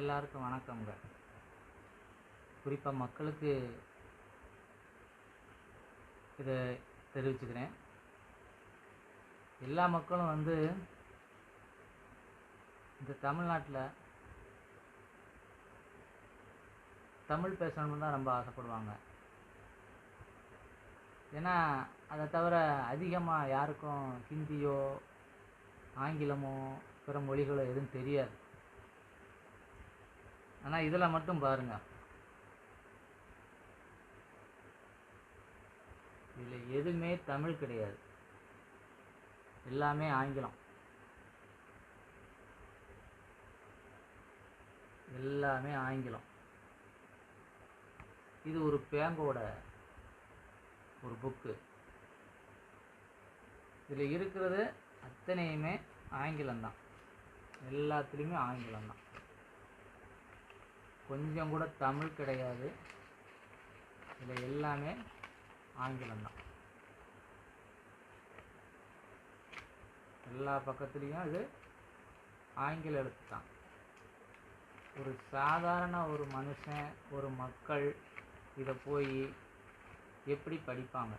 எல்லாருக்கும் வணக்கங்க குறிப்பாக மக்களுக்கு இதை தெரிவிச்சுக்கிறேன். எல்லா மக்களும் வந்து இந்த தமிழ்நாட்டில் தமிழ் பேசணும்னு தான் ரொம்ப ஆசைப்படுவாங்க. ஏன்னா அதை தவிர அதிகமாக யாருக்கும் ஹிந்தியோ ஆங்கிலமோ பிற மொழிகளோ எதுவும் தெரியாது. ஆனால் இதில் மட்டும் பாருங்க. இதில் எதுவுமே தமிழ் கிடையாது. எல்லாமே ஆங்கிலம். எல்லாமே ஆங்கிலம். இது ஒரு பேங்கோட ஒரு புக்கு இதில் இருக்கிறது அத்தனையுமே ஆங்கிலம்தான் எல்லாத்துலேயுமே ஆங்கிலம்தான் கொஞ்சம் கூட தமிழ் கிடையாது. இதில் எல்லாமே ஆங்கிலம்தான் எல்லா பக்கத்துலேயும் இது ஆங்கில எழுத்து தான். ஒரு சாதாரண ஒரு மனுஷன் ஒரு மக்கள் இதை போய் எப்படி படிப்பாங்க?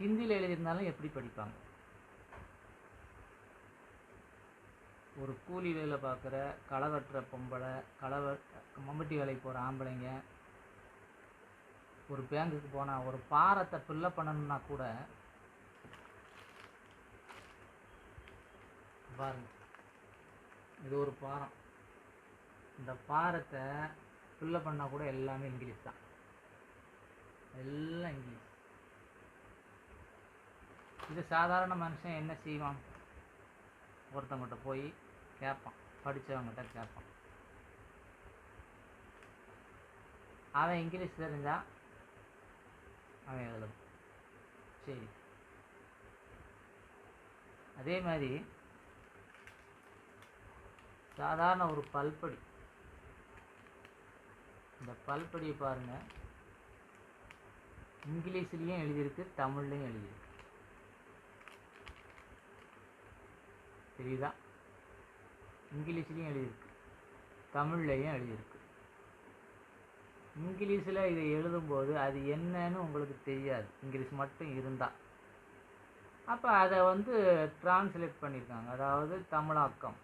ஹிந்தியில் எழுதியிருந்தாலும் எப்படி படிப்பாங்க? ஒரு கூலி வேலை பார்க்குற களை வெட்டுற பொம்பளை களை மம்பட்டி வேலைக்கு போகிற ஆம்பளைங்க ஒரு பேங்குக்கு போனால் ஒரு பாரத்தை ஃபில்லப் பண்ணணும்னா கூட பாருங்க. இது ஒரு பாரம். இந்த பாரத்தை ஃபில்லப் பண்ணால் கூட எல்லாமே இங்கிலீஷ் தான். எல்லாம் இங்கிலீஷ். இது சாதாரண மனுஷன் என்ன செய்வான்? ஒருத்தங்கிட்ட போய் கேட்பான் படித்தவங்ககிட்ட கேட்பான் அவன் இங்கிலீஷ் தெரிஞ்சா அவன் எழுதும் சரி. அதே மாதிரி சாதாரண ஒரு பல்படி. இந்த பல்படியை பாருங்கள் இங்கிலீஷ்லேயும் எழுதியிருக்கு தமிழ்லையும் எழுதியிருக்கு. தெரியுதா? இங்கிலீஷ்லேயும் எழுதியிருக்கு. தமிழ்லையும் எழுதியிருக்கு. இங்கிலீஷில் இதை எழுதும்போது அது என்னன்னு உங்களுக்கு தெரியாது. இங்கிலீஷ் மட்டும் இருந்தால் அப்போ அதை வந்து டிரான்ஸ்லேட் பண்ணியிருக்காங்க. அதாவது தமிழாக்கம்.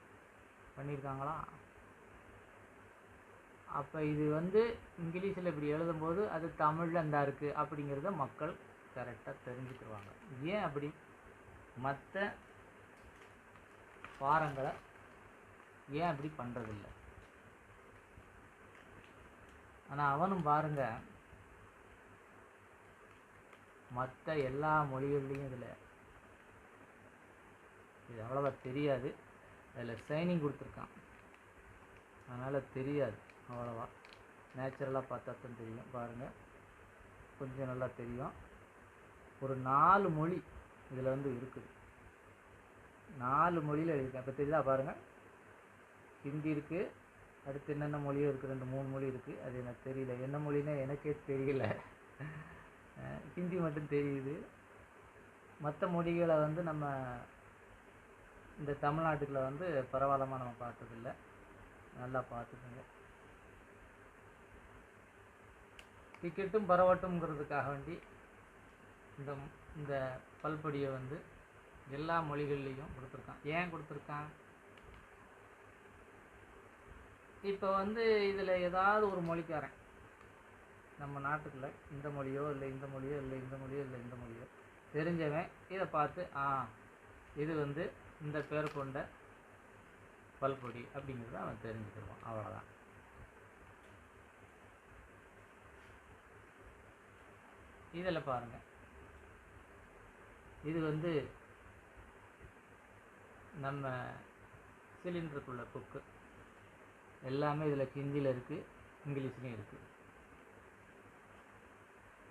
பண்ணியிருக்காங்களா? அப்போ இது வந்து இங்கிலீஷில் இப்படி எழுதும்போது அது தமிழில் இந்த இருக்குது அப்படிங்கிறத மக்கள் கரெக்டாக தெரிஞ்சுக்கிடுவாங்க ஏன் அப்படி? மற்ற பாரங்களை ஏன் அப்படி பண்ணுறதில்ல ஆனால் அவனும் பாருங்க மற்ற எல்லா மொழிகள்லேயும் இதில் இது அவ்வளோவா தெரியாது. அதில் சைனிங் கொடுத்துருக்கான். அதனால் தெரியாது அவ்வளோவா. நேச்சுரலாக பார்த்தா தான் தெரியும். பாருங்கள் கொஞ்சம் நல்லா தெரியும். ஒரு நாலு மொழி இதில் வந்து இருக்குது. நாலு மொழியில் எழுதியிருக்கேன். இப்போ தெரியுதா? பாருங்கள் ஹிந்தி இருக்குது அடுத்து என்னென்ன மொழியும் இருக்குது ரெண்டு மூணு மொழி இருக்குது அது எனக்கு தெரியல. என்ன மொழின்னு எனக்கே தெரியல. ஹிந்தி மட்டும் தெரியுது. மற்ற மொழிகளை வந்து நம்ம இந்த தமிழ்நாட்டுக்குள்ள வந்து பரவாயில்லமாக நம்ம பார்த்ததில்ல. நல்லா பார்த்துக்கோங்க. டிக்கெட்டும் பரவட்டும்ங்கிறதுக்காக வேண்டி இந்த இந்த பல்படியை வந்து எல்லா மொழிகள்லேயும் கொடுத்துருக்கான். ஏன் கொடுத்துருக்கான்? இப்போ வந்து இதில் ஏதாவது ஒரு மொழிக்காரன். நம்ம நாட்டுக்குள்ள இந்த மொழியோ இல்லை இந்த மொழியோ இல்லை இந்த மொழியோ இல்லை இந்த மொழியோ தெரிஞ்சவன் இதை பார்த்து ஆ இது வந்து இந்த பேர் கொண்ட பல்பொடி அப்படிங்கிறத அவன் தெரிஞ்சுக்கிடுவான். அவ்வளோதான் இதில் பாருங்க. இது வந்து நம்ம சிலிண்டருக்குள்ள புக்கு எல்லாமே இதில் ஹிந்தியில் இருக்குது இங்கிலீஷ்லேயும் இருக்குது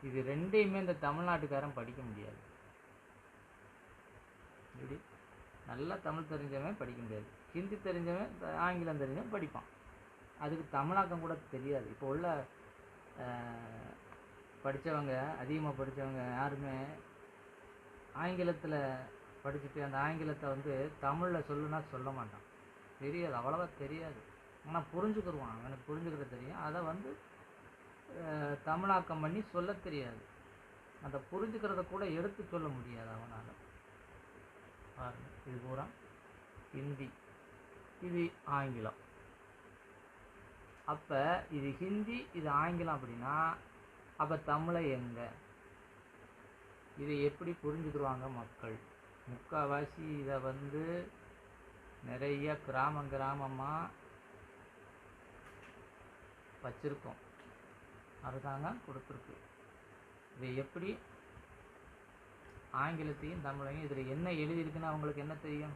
இது ரெண்டையுமே இந்த தமிழ்நாட்டுக்காரன் படிக்க முடியாது. இப்படி நல்லா தமிழ் தெரிஞ்சவன் படிக்க முடியாது. ஹிந்தி தெரிஞ்சவன் ஆங்கிலம் தெரிஞ்சவன் படிப்பான். அதுக்கு தமிழாக்கம் கூட தெரியாது. இப்போ உள்ள படித்தவங்க அதிகமாக படித்தவங்க யாருமே ஆங்கிலத்தில் படிச்சுட்டு அந்த ஆங்கிலத்தை வந்து தமிழில் சொல்லுனா சொல்ல மாட்டான். தெரியாது அவ்வளோவா தெரியாது. ஆனால் புரிஞ்சுக்கிடுவான் அவனுக்கு புரிஞ்சுக்கிற தெரியும். அதை வந்து தமிழாக்கம் பண்ணி சொல்ல தெரியாது. அந்த புரிஞ்சுக்கிறத கூட எடுத்து சொல்ல முடியாது அவனால். பாருங்க. இது பூரா ஹிந்தி. இது ஆங்கிலம். அப்போ இது ஹிந்தி இது ஆங்கிலம் அப்படின்னா அப்போ தமிழை எங்கே? இதை எப்படி புரிஞ்சுக்கிடுவாங்க மக்கள்? முக்கால்வாசி இதை வந்து நிறைய கிராமம் கிராமமாக வச்சுருக்கோம். அதுதாங்க கொடுத்துருக்கு. இதை எப்படி? ஆங்கிலத்தையும் தமிழையும் இதில் என்ன எழுதியிருக்குன்னு அவங்களுக்கு என்ன தெரியும்?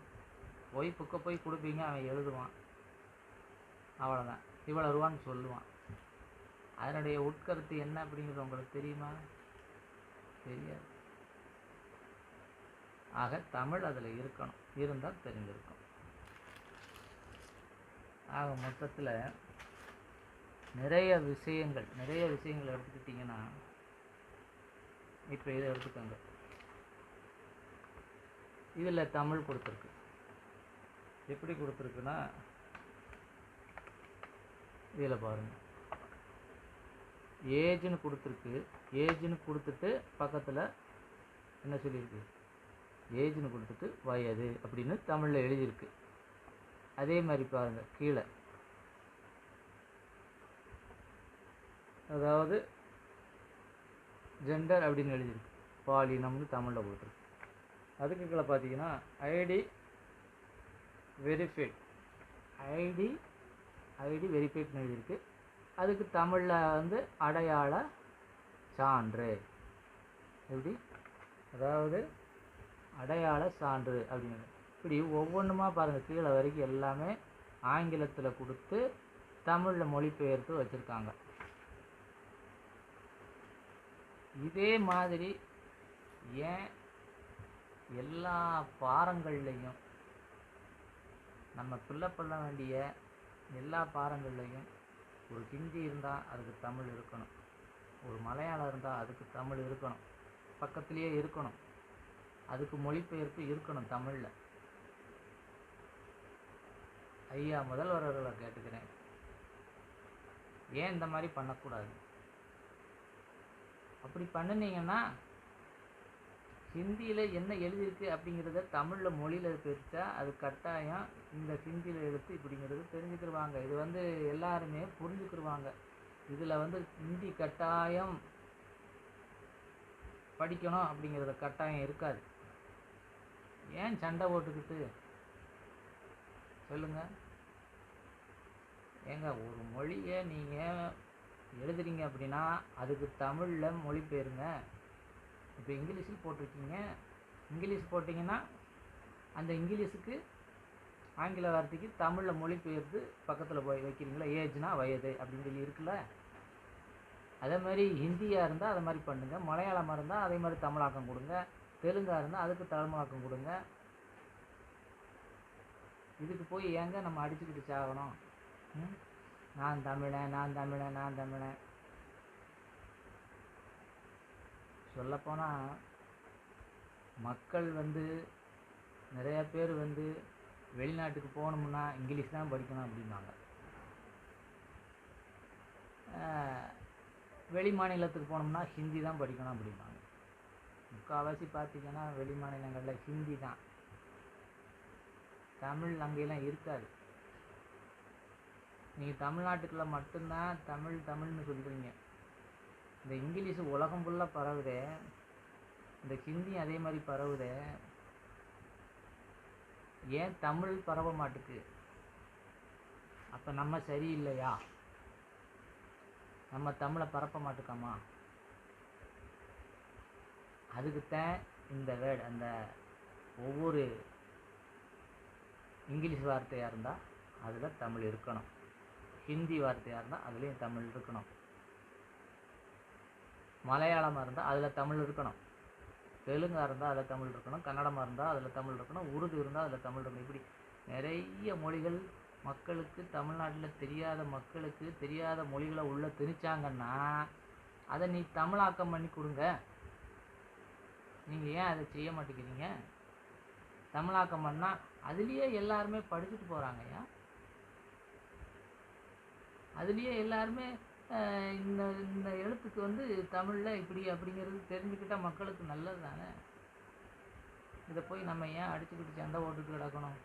போய் புக்கை போய் கொடுப்பீங்க அவன் எழுதுவான். அவ்வளோதான் இவ்வளோ ரூபான்னு சொல்லுவான். அதனுடைய உட்கருத்து என்ன அப்படிங்கிறது உங்களுக்கு தெரியுமா? தெரியாது. ஆக தமிழ் அதில் இருக்கணும். இருந்தால் தெரிஞ்சிருக்கும் ஆக மொத்தத்தில் நிறைய விஷயங்கள் நிறைய விஷயங்கள் எடுத்துக்கிட்டிங்கன்னா இப்போ இதை எடுத்துக்கோங்க. இதில் தமிழ் கொடுத்துருக்கு. எப்படி கொடுத்துருக்குன்னா இதில் பாருங்கள் ஏஜ்னு கொடுத்துருக்கு. ஏஜ்னு கொடுத்துட்டு பக்கத்தில் என்ன சொல்லியிருக்கு? ஏஜ்னு கொடுத்துட்டு வயது அப்படின்னு தமிழில் எழுதியிருக்கு. அதே மாதிரி பாருங்கள் கீழே. அதாவது ஜெண்டர் அப்படின்னு எழுதியிருக்கு. பாலினம்னு தமிழில் கொடுத்துருக்கு அதுக்கு கீழே பார்த்தீங்கன்னா ஐடி வெரிஃபைட் ஐடி ஐடி வெரிஃபைட்னு எழுதியிருக்கு. அதுக்கு தமிழில் வந்து அடையாள சான்று. எப்படி? அதாவது அடையாள சான்று அப்படின்னு. இப்படி ஒவ்வொன்றுமா பாருங்கள் கீழே வரைக்கும் எல்லாமே ஆங்கிலத்தில் கொடுத்து தமிழில் மொழிபெயர்த்து வச்சுருக்காங்க. இதே மாதிரி ஏன் எல்லா பாரங்கள்லையும் நம்ம பிள்ளை பண்ண வேண்டிய எல்லா பாரங்கள்லையும் ஒரு ஹிந்தி இருந்தால் அதுக்கு தமிழ் இருக்கணும். ஒரு மலையாளம் இருந்தால் அதுக்கு தமிழ் இருக்கணும். பக்கத்துலேயே இருக்கணும். அதுக்கு மொழிபெயர்ப்பு இருக்கணும் தமிழில். ஐயா முதல்வர் அவர்களை கேட்டுக்கிறேன். ஏன் இந்த மாதிரி பண்ணக்கூடாது? அப்படி பண்ணினீங்கன்னா ஹிந்தியில் என்ன எழுதியிருக்கு அப்படிங்கிறத தமிழில் மொழியில் பிரித்தா அது கட்டாயம் இந்த ஹிந்தியில் எழுத்து இப்படிங்கிறது தெரிஞ்சுக்கிருவாங்க. இது வந்து எல்லாருமே புரிஞ்சுக்கிடுவாங்க இதில் வந்து ஹிந்தி கட்டாயம் படிக்கணும் அப்படிங்கிறத கட்டாயம் இருக்காது. ஏன் சண்டை போட்டுக்கிட்டு? சொல்லுங்கள் ஏங்க ஒரு மொழியை நீங்கள் எழுதுறீங்க அப்படின்னா அதுக்கு தமிழில் மொழிபெயருங்க. இப்போ இங்கிலீஷில் போட்டிருக்கீங்க. இங்கிலீஷ் போட்டிங்கன்னா அந்த இங்கிலீஷுக்கு ஆங்கில வார்த்தைக்கு தமிழில் மொழிபெயர்த்து பக்கத்தில் போய் வைக்கிறீங்களா? ஏஜ்னா வயது அப்படின்னு சொல்லி இருக்குல்ல? அதே மாதிரி ஹிந்தியாக இருந்தால் அதை மாதிரி பண்ணுங்கள் மலையாளமாக இருந்தால் அதே மாதிரி தமிழாக்கம் கொடுங்க. தெலுங்காக இருந்தால் அதுக்கு தமிழாக்கம் கொடுங்க. இதுக்கு போய் ஏங்க நம்ம அடிச்சுக்கிட்டு சாகணும்? ம்? நான் தமிழன் நான் தமிழன் நான் தமிழன். சொல்லப்போனால் மக்கள் வந்து நிறைய பேர் வந்து வெளிநாட்டுக்கு போகணும்னா இங்கிலீஷ் தான் படிக்கணும் அப்படிம்பாங்க. வெளி மாநிலத்துக்கு போனோம்னா ஹிந்தி தான் படிக்கணும் அப்படிம்பாங்க. முக்கால்வாசி பார்த்தீங்கன்னா வெளி மாநிலங்களில் ஹிந்தி தான். தமிழ் அங்கெல்லாம் இருக்காது. நீங்கள் தமிழ்நாட்டுக்குள்ள மட்டும்தான் தமிழ் தமிழ்னு சொல்கிறீங்க இந்த இங்கிலீஷ் உலகம் ஃபுல்லாக பரவுதே. இந்த ஹிந்தி அதே மாதிரி பரவுதே. ஏன் தமிழ் பரவ மாட்டுக்கு? அப்போ நம்ம சரியில்லையா? நம்ம தமிழை பரப்ப மாட்டுக்காமா? அதுக்குத்தான் இந்த வேர்டு அந்த ஒவ்வொரு இங்கிலீஷ் வார்த்தையாக இருந்தால் அதில் தமிழ் இருக்கணும். ஹிந்தி வார்த்தையாக இருந்தால் அதுலேயும் தமிழ் இருக்கணும். மலையாளமாக இருந்தால் அதில் தமிழ் இருக்கணும். தெலுங்காக இருந்தால் அதில் தமிழ் இருக்கணும். கன்னடமாக இருந்தால் அதில் தமிழ் இருக்கணும். உருது இருந்தால் அதில் தமிழ் இருக்கணும். இப்படி நிறைய மொழிகள் மக்களுக்கு தமிழ்நாட்டில் தெரியாத மக்களுக்கு தெரியாத மொழிகளை உள்ளே திணிச்சாங்கன்னா அதை நீ தமிழாக்கம் பண்ணி கொடுங்க. நீங்கள் ஏன் அதை செய்ய மாட்டேங்கிறீங்க? தமிழாக்கம் பண்ணால் அதுலேயே எல்லாருமே படிச்சுட்டு போகிறாங்கய்யா அதுலேயே எல்லாருமே இந்த இந்த எழுத்துக்கு வந்து தமிழில் இப்படி அப்படிங்கிறது தெரிஞ்சுக்கிட்டால் மக்களுக்கு நல்லது தானே இதை போய் நம்ம ஏன் அடிச்சுக்கிட்டு சண்டை போட்டுட்டு கிடக்கணும்?